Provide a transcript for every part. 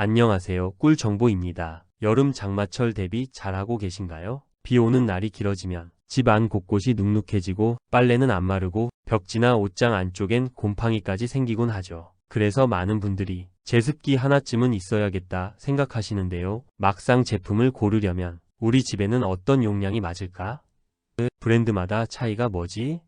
안녕하세요. 꿀 정보입니다. 여름 장마철 대비 잘하고 계신가요? 비 오는 날이 길어지면 집 안 곳곳이 눅눅해지고 빨래는 안 마르고 벽지나 옷장 안쪽엔 곰팡이까지 생기곤 하죠. 그래서 많은 분들이 제습기 하나쯤은 있어야겠다 생각하시는데요. 막상 제품을 고르려면 우리 집에는 어떤 용량이 맞을까? 브랜드마다 차이가 뭐지?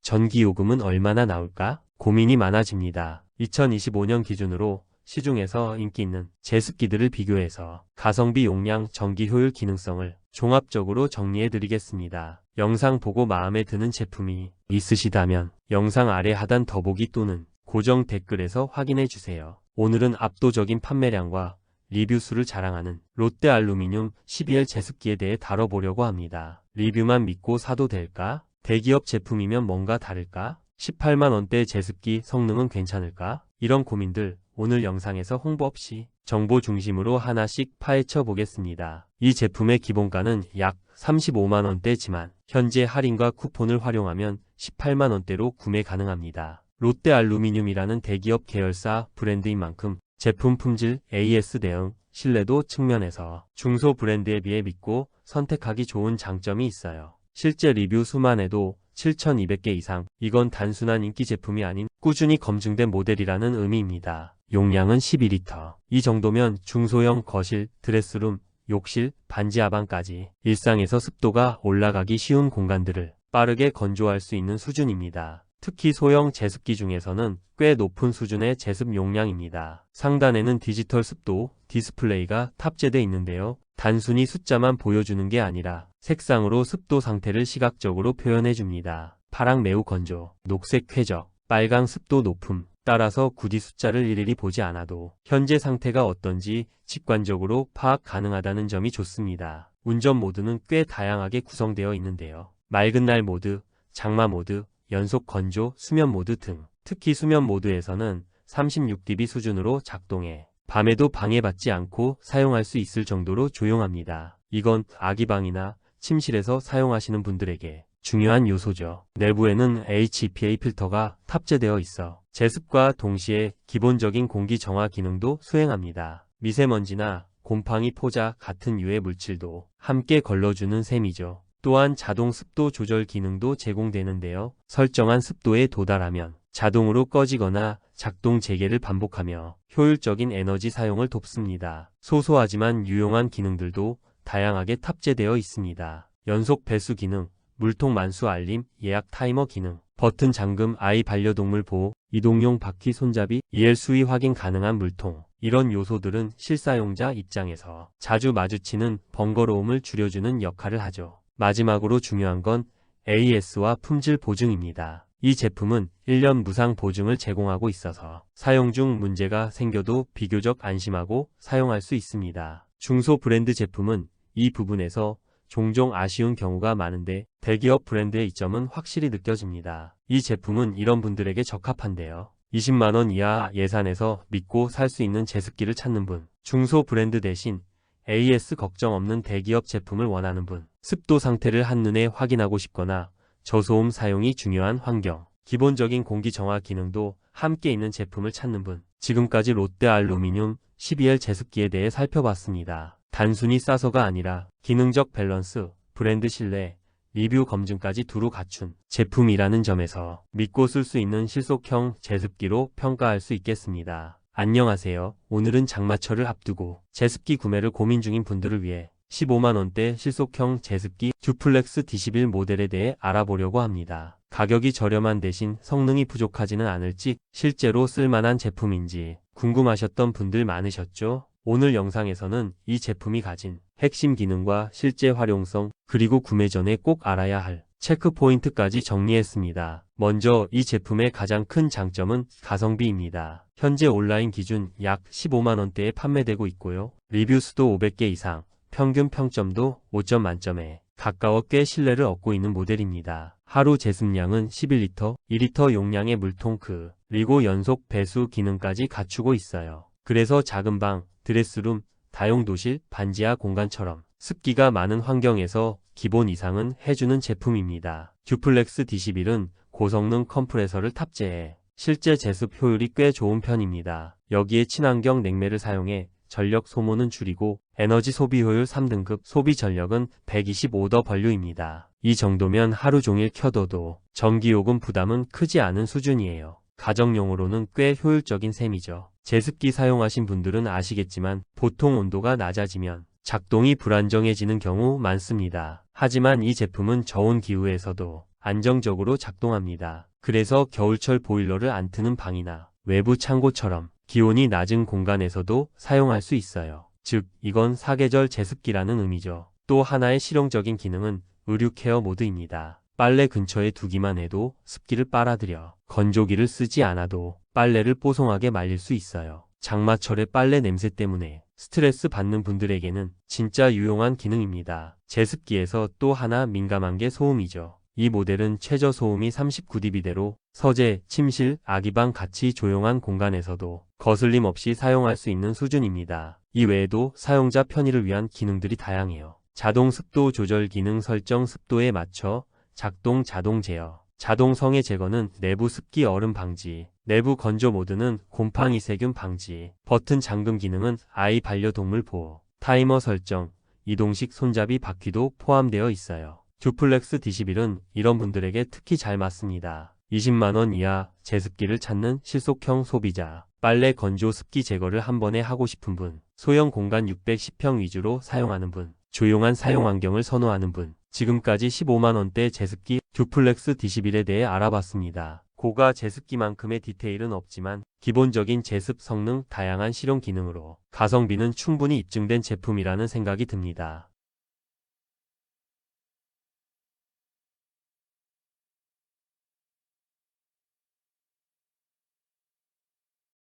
전기요금은 얼마나 나올까? 고민이 많아집니다. 2025년 기준으로 시중에서 인기 있는 제습기들을 비교해서 가성비 용량, 전기 효율 기능성을 종합적으로 정리해 드리겠습니다. 영상 보고 마음에 드는 제품이 있으시다면 영상 아래 하단 더보기 또는 고정 댓글에서 확인해 주세요. 오늘은 압도적인 판매량과 리뷰 수를 자랑하는 롯데 알루미늄 12L 제습기에 대해 다뤄보려고 합니다. 리뷰만 믿고 사도 될까? 대기업 제품이면 뭔가 다를까? 18만원대 제습기 성능은 괜찮을까? 이런 고민들 오늘 영상에서 홍보 없이 정보 중심으로 하나씩 파헤쳐 보겠습니다. 이 제품의 기본가는 약 35만원대지만 현재 할인과 쿠폰을 활용하면 18만원대로 구매 가능합니다. 롯데 알루미늄이라는 대기업 계열사 브랜드인 만큼 제품 품질, AS 대응, 신뢰도 측면에서 중소 브랜드에 비해 믿고 선택하기 좋은 장점이 있어요. 실제 리뷰 수만 해도 7,200개 이상, 이건 단순한 인기 제품이 아닌 꾸준히 검증된 모델이라는 의미입니다. 용량은 12리터. 이 정도면 중소형 거실, 드레스룸, 욕실, 반지 하방까지 일상에서 습도가 올라가기 쉬운 공간들을 빠르게 건조할 수 있는 수준입니다. 특히 소형 제습기 중에서는 꽤 높은 수준의 제습 용량입니다. 상단에는 디지털 습도 디스플레이가 탑재되어 있는데요. 단순히 숫자만 보여주는 게 아니라 색상으로 습도 상태를 시각적으로 표현해 줍니다. 파랑 매우 건조, 녹색 쾌적, 빨강 습도 높음, 따라서 굳이 숫자를 일일이 보지 않아도 현재 상태가 어떤지 직관적으로 파악 가능하다는 점이 좋습니다. 운전 모드는 꽤 다양하게 구성되어 있는데요. 맑은 날 모드, 장마 모드, 연속 건조, 수면 모드 등 특히 수면 모드에서는 36dB 수준으로 작동해 밤에도 방해받지 않고 사용할 수 있을 정도로 조용합니다. 이건 아기방이나 침실에서 사용하시는 분들에게 중요한 요소죠. 내부에는 HEPA 필터가 탑재되어 있어 제습과 동시에 기본적인 공기 정화 기능도 수행합니다. 미세먼지나 곰팡이 포자 같은 유해 물질도 함께 걸러주는 셈이죠. 또한 자동 습도 조절 기능도 제공되는데요. 설정한 습도에 도달하면 자동으로 꺼지거나 작동 재개를 반복하며 효율적인 에너지 사용을 돕습니다. 소소하지만 유용한 기능들도 다양하게 탑재되어 있습니다. 연속 배수 기능, 물통 만수 알림, 예약 타이머 기능, 버튼 잠금 아이 반려동물 보호, 이동용 바퀴 손잡이, EL 수위 확인 가능한 물통. 이런 요소들은 실사용자 입장에서 자주 마주치는 번거로움을 줄여주는 역할을 하죠. 마지막으로 중요한 건 AS와 품질 보증입니다. 이 제품은 1년 무상 보증을 제공하고 있어서 사용 중 문제가 생겨도 비교적 안심하고 사용할 수 있습니다. 중소 브랜드 제품은 이 부분에서 종종 아쉬운 경우가 많은데 대기업 브랜드의 이점은 확실히 느껴집니다. 이 제품은 이런 분들에게 적합한데요. 20만원 이하 예산에서 믿고 살 수 있는 제습기를 찾는 분, 중소 브랜드 대신 AS 걱정 없는 대기업 제품을 원하는 분, 습도 상태를 한눈에 확인하고 싶거나 저소음 사용이 중요한 환경, 기본적인 공기 정화 기능도 함께 있는 제품을 찾는 분, 지금까지 롯데 알루미늄 12L 제습기에 대해 살펴봤습니다. 단순히 싸서가 아니라 기능적 밸런스, 브랜드 신뢰, 리뷰 검증까지 두루 갖춘 제품이라는 점에서 믿고 쓸 수 있는 실속형 제습기로 평가할 수 있겠습니다. 안녕하세요. 오늘은 장마철을 앞두고 제습기 구매를 고민 중인 분들을 위해 15만원대 실속형 제습기 듀플렉스 D11 모델에 대해 알아보려고 합니다. 가격이 저렴한 대신 성능이 부족하지는 않을지 실제로 쓸만한 제품인지 궁금하셨던 분들 많으셨죠? 오늘 영상에서는 이 제품이 가진 핵심 기능과 실제 활용성 그리고 구매 전에 꼭 알아야 할 체크 포인트까지 정리했습니다. 먼저 이 제품의 가장 큰 장점은 가성비입니다. 현재 온라인 기준 약 15만원대에 판매되고 있고요. 리뷰 수도 500개 이상, 평균 평점도 5점 만점에 가까워 꽤 신뢰를 얻고 있는 모델입니다. 하루 제습량은 11리터, 2리터 용량의 물통 그, 그리고 연속 배수 기능까지 갖추고 있어요. 그래서 작은 방, 드레스룸, 다용도실, 반지하 공간처럼 습기가 많은 환경에서 기본 이상은 해주는 제품입니다. 듀플렉스 D11은 고성능 컴프레서를 탑재해 실제 제습 효율이 꽤 좋은 편입니다. 여기에 친환경 냉매를 사용해 전력 소모는 줄이고 에너지 소비 효율 3등급 소비 전력은 125더 번류입니다. 이 정도면 하루 종일 켜둬도 전기요금 부담은 크지 않은 수준이에요. 가정용으로는 꽤 효율적인 셈이죠. 제습기 사용하신 분들은 아시겠지만 보통 온도가 낮아지면 작동이 불안정해지는 경우 많습니다. 하지만 이 제품은 저온 기후에서도 안정적으로 작동합니다. 그래서 겨울철 보일러를 안 트는 방이나 외부 창고처럼 기온이 낮은 공간에서도 사용할 수 있어요. 즉, 이건 사계절 제습기라는 의미죠. 또 하나의 실용적인 기능은 의류 케어 모드입니다. 빨래 근처에 두기만 해도 습기를 빨아들여 건조기를 쓰지 않아도 빨래를 뽀송하게 말릴 수 있어요. 장마철의 빨래 냄새 때문에 스트레스 받는 분들에게는 진짜 유용한 기능입니다. 제습기에서 또 하나 민감한 게 소음이죠. 이 모델은 최저 소음이 39dB대로 서재, 침실, 아기방 같이 조용한 공간에서도 거슬림 없이 사용할 수 있는 수준입니다. 이 외에도 사용자 편의를 위한 기능들이 다양해요. 자동 습도 조절 기능 설정 습도에 맞춰 작동 자동 제어, 자동 성해 제거는 내부 습기 얼음 방지, 내부 건조 모드는 곰팡이 세균 방지, 버튼 잠금 기능은 아이 반려동물 보호, 타이머 설정, 이동식 손잡이 바퀴도 포함되어 있어요. 듀플렉스 D11은 이런 분들에게 특히 잘 맞습니다. 20만원 이하 제습기를 찾는 실속형 소비자, 빨래 건조 습기 제거를 한 번에 하고 싶은 분, 소형 공간 610평 위주로 사용하는 분, 조용한 사용 환경을 선호하는 분, 지금까지 15만원대 제습기 듀플렉스 D11에 대해 알아봤습니다. 고가 제습기만큼의 디테일은 없지만 기본적인 제습 성능 다양한 실용 기능으로 가성비는 충분히 입증된 제품이라는 생각이 듭니다.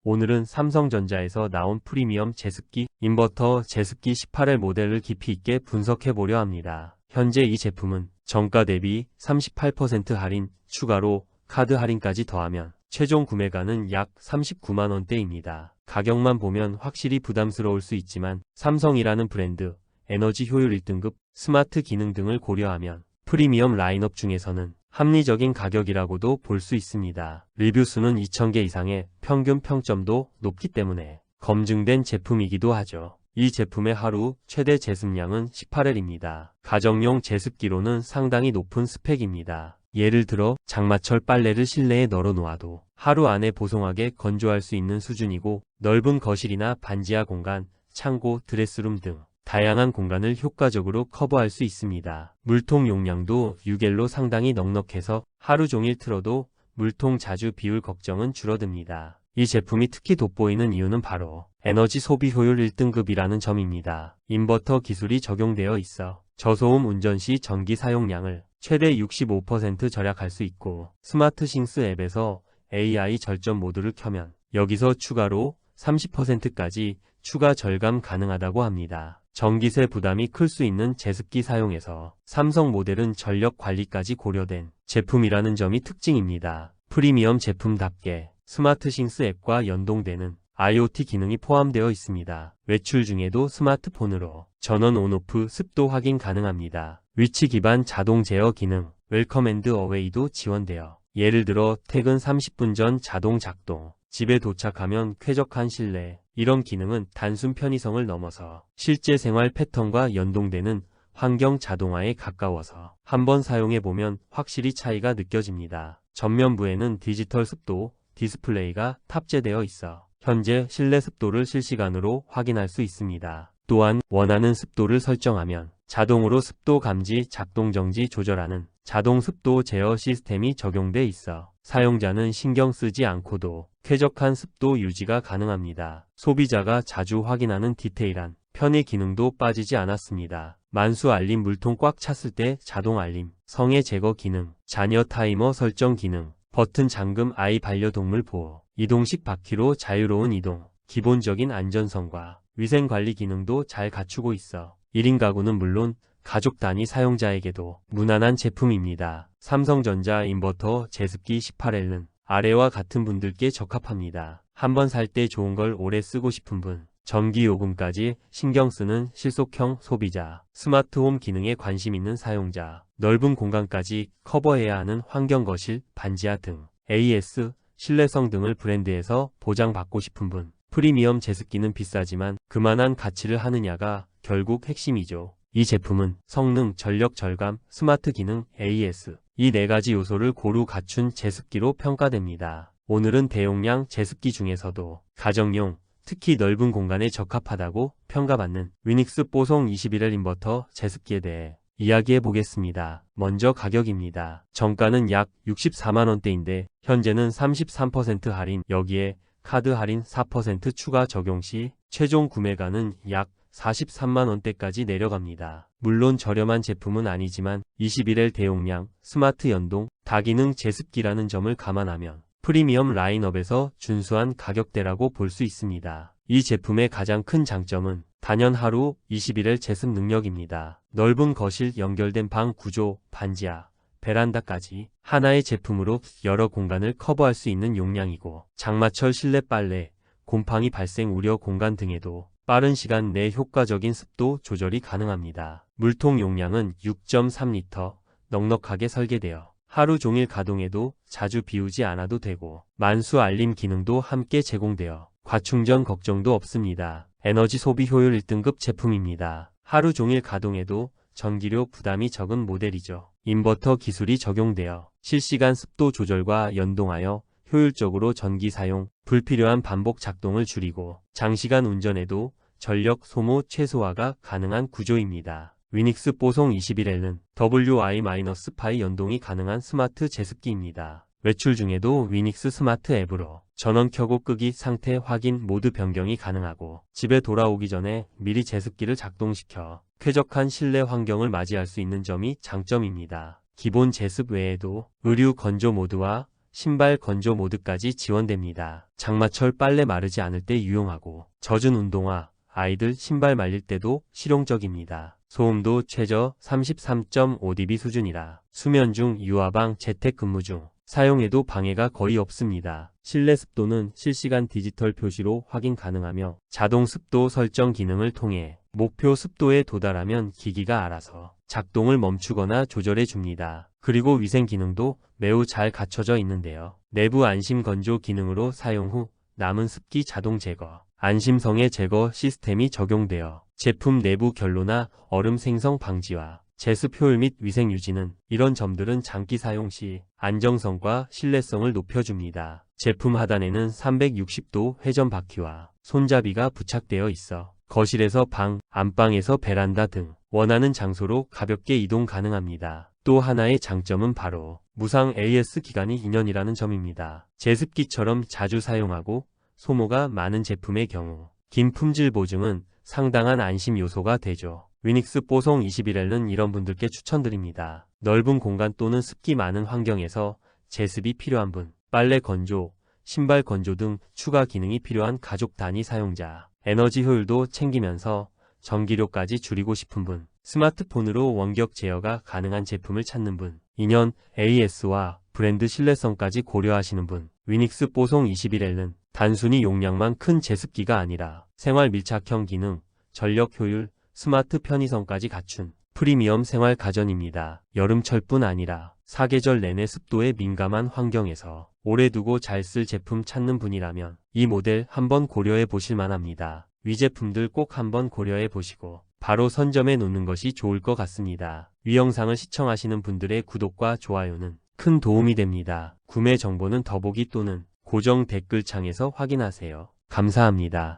오늘은 삼성전자에서 나온 프리미엄 제습기 인버터 제습기 18L 모델을 깊이 있게 분석해 보려 합니다. 현재 이 제품은 정가 대비 38% 할인, 추가로 카드 할인까지 더하면 최종 구매가는 약 39만원대입니다. 가격만 보면 확실히 부담스러울 수 있지만 삼성이라는 브랜드, 에너지 효율 1등급, 스마트 기능 등을 고려하면 프리미엄 라인업 중에서는 합리적인 가격이라고도 볼 수 있습니다. 리뷰 수는 2,000개 이상의 평균 평점도 높기 때문에 검증된 제품이기도 하죠. 이 제품의 하루 최대 제습량은 18L입니다. 가정용 제습기로는 상당히 높은 스펙입니다. 예를 들어 장마철 빨래를 실내에 널어 놓아도 하루 안에 보송하게 건조할 수 있는 수준이고 넓은 거실이나 반지하 공간, 창고, 드레스룸 등 다양한 공간을 효과적으로 커버할 수 있습니다. 물통 용량도 6L로 상당히 넉넉해서 하루 종일 틀어도 물통 자주 비울 걱정은 줄어듭니다. 이 제품이 특히 돋보이는 이유는 바로 에너지 소비 효율 1등급이라는 점입니다. 인버터 기술이 적용되어 있어 저소음 운전 시 전기 사용량을 최대 65% 절약할 수 있고 스마트 싱스 앱에서 AI 절전 모드를 켜면 여기서 추가로 30%까지 추가 절감 가능하다고 합니다. 전기세 부담이 클 수 있는 제습기 사용에서 삼성 모델은 전력 관리까지 고려된 제품이라는 점이 특징입니다. 프리미엄 제품답게 스마트싱스 앱과 연동되는 IoT 기능이 포함되어 있습니다. 외출 중에도 스마트폰으로 전원 온오프 습도 확인 가능합니다. 위치 기반 자동 제어 기능, 웰컴 앤드 어웨이도 지원되어 예를 들어 퇴근 30분 전 자동 작동, 집에 도착하면 쾌적한 실내, 이런 기능은 단순 편의성을 넘어서 실제 생활 패턴과 연동되는 환경 자동화에 가까워서 한번 사용해보면 확실히 차이가 느껴집니다. 전면부에는 디지털 습도 디스플레이가 탑재되어 있어 현재 실내 습도를 실시간으로 확인할 수 있습니다. 또한 원하는 습도를 설정하면 자동으로 습도 감지 작동 정지 조절하는 자동 습도 제어 시스템이 적용돼 있어 사용자는 신경 쓰지 않고도 쾌적한 습도 유지가 가능합니다. 소비자가 자주 확인하는 디테일한 편의 기능도 빠지지 않았습니다. 만수 알림 물통 꽉 찼을 때 자동 알림, 성해 제거 기능, 자녀 타이머 설정 기능, 버튼 잠금 아이 반려동물 보호, 이동식 바퀴로 자유로운 이동, 기본적인 안전성과 위생관리 기능도 잘 갖추고 있어 1인 가구는 물론 가족 단위 사용자에게도 무난한 제품입니다. 삼성전자 인버터 제습기 18L은 아래와 같은 분들께 적합합니다. 한번 살 때 좋은 걸 오래 쓰고 싶은 분, 전기요금까지 신경 쓰는 실속형 소비자, 스마트홈 기능에 관심 있는 사용자, 넓은 공간까지 커버해야 하는 환경거실, 반지하 등 AS, 신뢰성 등을 브랜드에서 보장받고 싶은 분, 프리미엄 제습기는 비싸지만 그만한 가치를 하느냐가 결국 핵심이죠. 이 제품은 성능, 전력 절감, 스마트 기능, AS 이 네 가지 요소를 고루 갖춘 제습기로 평가됩니다. 오늘은 대용량 제습기 중에서도 가정용, 특히 넓은 공간에 적합하다고 평가받는 위닉스 뽀송 21L 인버터 제습기에 대해 이야기해 보겠습니다. 먼저 가격입니다. 정가는 약 64만원대인데 현재는 33% 할인 여기에 카드 할인 4% 추가 적용 시 최종 구매가는 약 43만 원대까지 내려갑니다. 물론 저렴한 제품은 아니지만 21L 대용량 스마트 연동 다기능 제습기라는 점을 감안하면 프리미엄 라인업에서 준수한 가격대라고 볼 수 있습니다. 이 제품의 가장 큰 장점은 단연 하루 21일 제습 능력입니다. 넓은 거실 연결된 방 구조, 반지하, 베란다까지 하나의 제품으로 여러 공간을 커버할 수 있는 용량이고 장마철 실내 빨래, 곰팡이 발생 우려 공간 등에도 빠른 시간 내 효과적인 습도 조절이 가능합니다. 물통 용량은 6.3리터 넉넉하게 설계되어 하루 종일 가동해도 자주 비우지 않아도 되고 만수 알림 기능도 함께 제공되어 과충전 걱정도 없습니다. 에너지 소비 효율 1등급 제품입니다. 하루 종일 가동해도 전기료 부담이 적은 모델이죠. 인버터 기술이 적용되어 실시간 습도 조절과 연동하여 효율적으로 전기 사용, 불필요한 반복 작동을 줄이고 장시간 운전에도 전력 소모 최소화가 가능한 구조입니다. 위닉스 뽀송 21L은 WI-파이 연동이 가능한 스마트 제습기입니다. 외출 중에도 위닉스 스마트 앱으로 전원 켜고 끄기 상태 확인 모드 변경이 가능하고 집에 돌아오기 전에 미리 제습기를 작동시켜 쾌적한 실내 환경을 맞이할 수 있는 점이 장점입니다. 기본 제습 외에도 의류 건조 모드와 신발 건조 모드까지 지원됩니다. 장마철 빨래 마르지 않을 때 유용하고 젖은 운동화, 아이들 신발 말릴 때도 실용적입니다. 소음도 최저 33.5dB 수준이라 수면 중 유아방 재택근무 중 사용해도 방해가 거의 없습니다. 실내 습도는 실시간 디지털 표시로 확인 가능하며 자동 습도 설정 기능을 통해 목표 습도에 도달하면 기기가 알아서 작동을 멈추거나 조절해 줍니다. 그리고 위생 기능도 매우 잘 갖춰져 있는데요. 내부 안심 건조 기능으로 사용 후 남은 습기 자동 제거, 안심성의 제거 시스템이 적용되어 제품 내부 결로나 얼음 생성 방지와 제습 효율 및 위생 유지는 이런 점들은 장기 사용 시 안정성과 신뢰성을 높여줍니다. 제품 하단에는 360도 회전 바퀴와 손잡이가 부착되어 있어 거실에서 방, 안방에서 베란다 등 원하는 장소로 가볍게 이동 가능합니다. 또 하나의 장점은 바로 무상 AS 기간이 2년이라는 점입니다. 제습기처럼 자주 사용하고 소모가 많은 제품의 경우 긴 품질 보증은 상당한 안심 요소가 되죠. 위닉스 뽀송 21L은 이런 분들께 추천드립니다. 넓은 공간 또는 습기 많은 환경에서 제습이 필요한 분, 빨래 건조, 신발 건조 등 추가 기능이 필요한 가족 단위 사용자, 에너지 효율도 챙기면서 전기료까지 줄이고 싶은 분, 스마트폰으로 원격 제어가 가능한 제품을 찾는 분, 2년 AS와 브랜드 신뢰성까지 고려하시는 분, 위닉스 뽀송 21L은 단순히 용량만 큰 제습기가 아니라 생활 밀착형 기능, 전력 효율, 스마트 편의성까지 갖춘 프리미엄 생활 가전입니다. 여름철뿐 아니라 사계절 내내 습도에 민감한 환경에서 오래 두고 잘 쓸 제품 찾는 분이라면 이 모델 한번 고려해 보실 만합니다. 위 제품들 꼭 한번 고려해 보시고 바로 선점해 놓는 것이 좋을 것 같습니다. 위 영상을 시청하시는 분들의 구독과 좋아요는 큰 도움이 됩니다. 구매 정보는 더보기 또는 고정 댓글창에서 확인하세요. 감사합니다.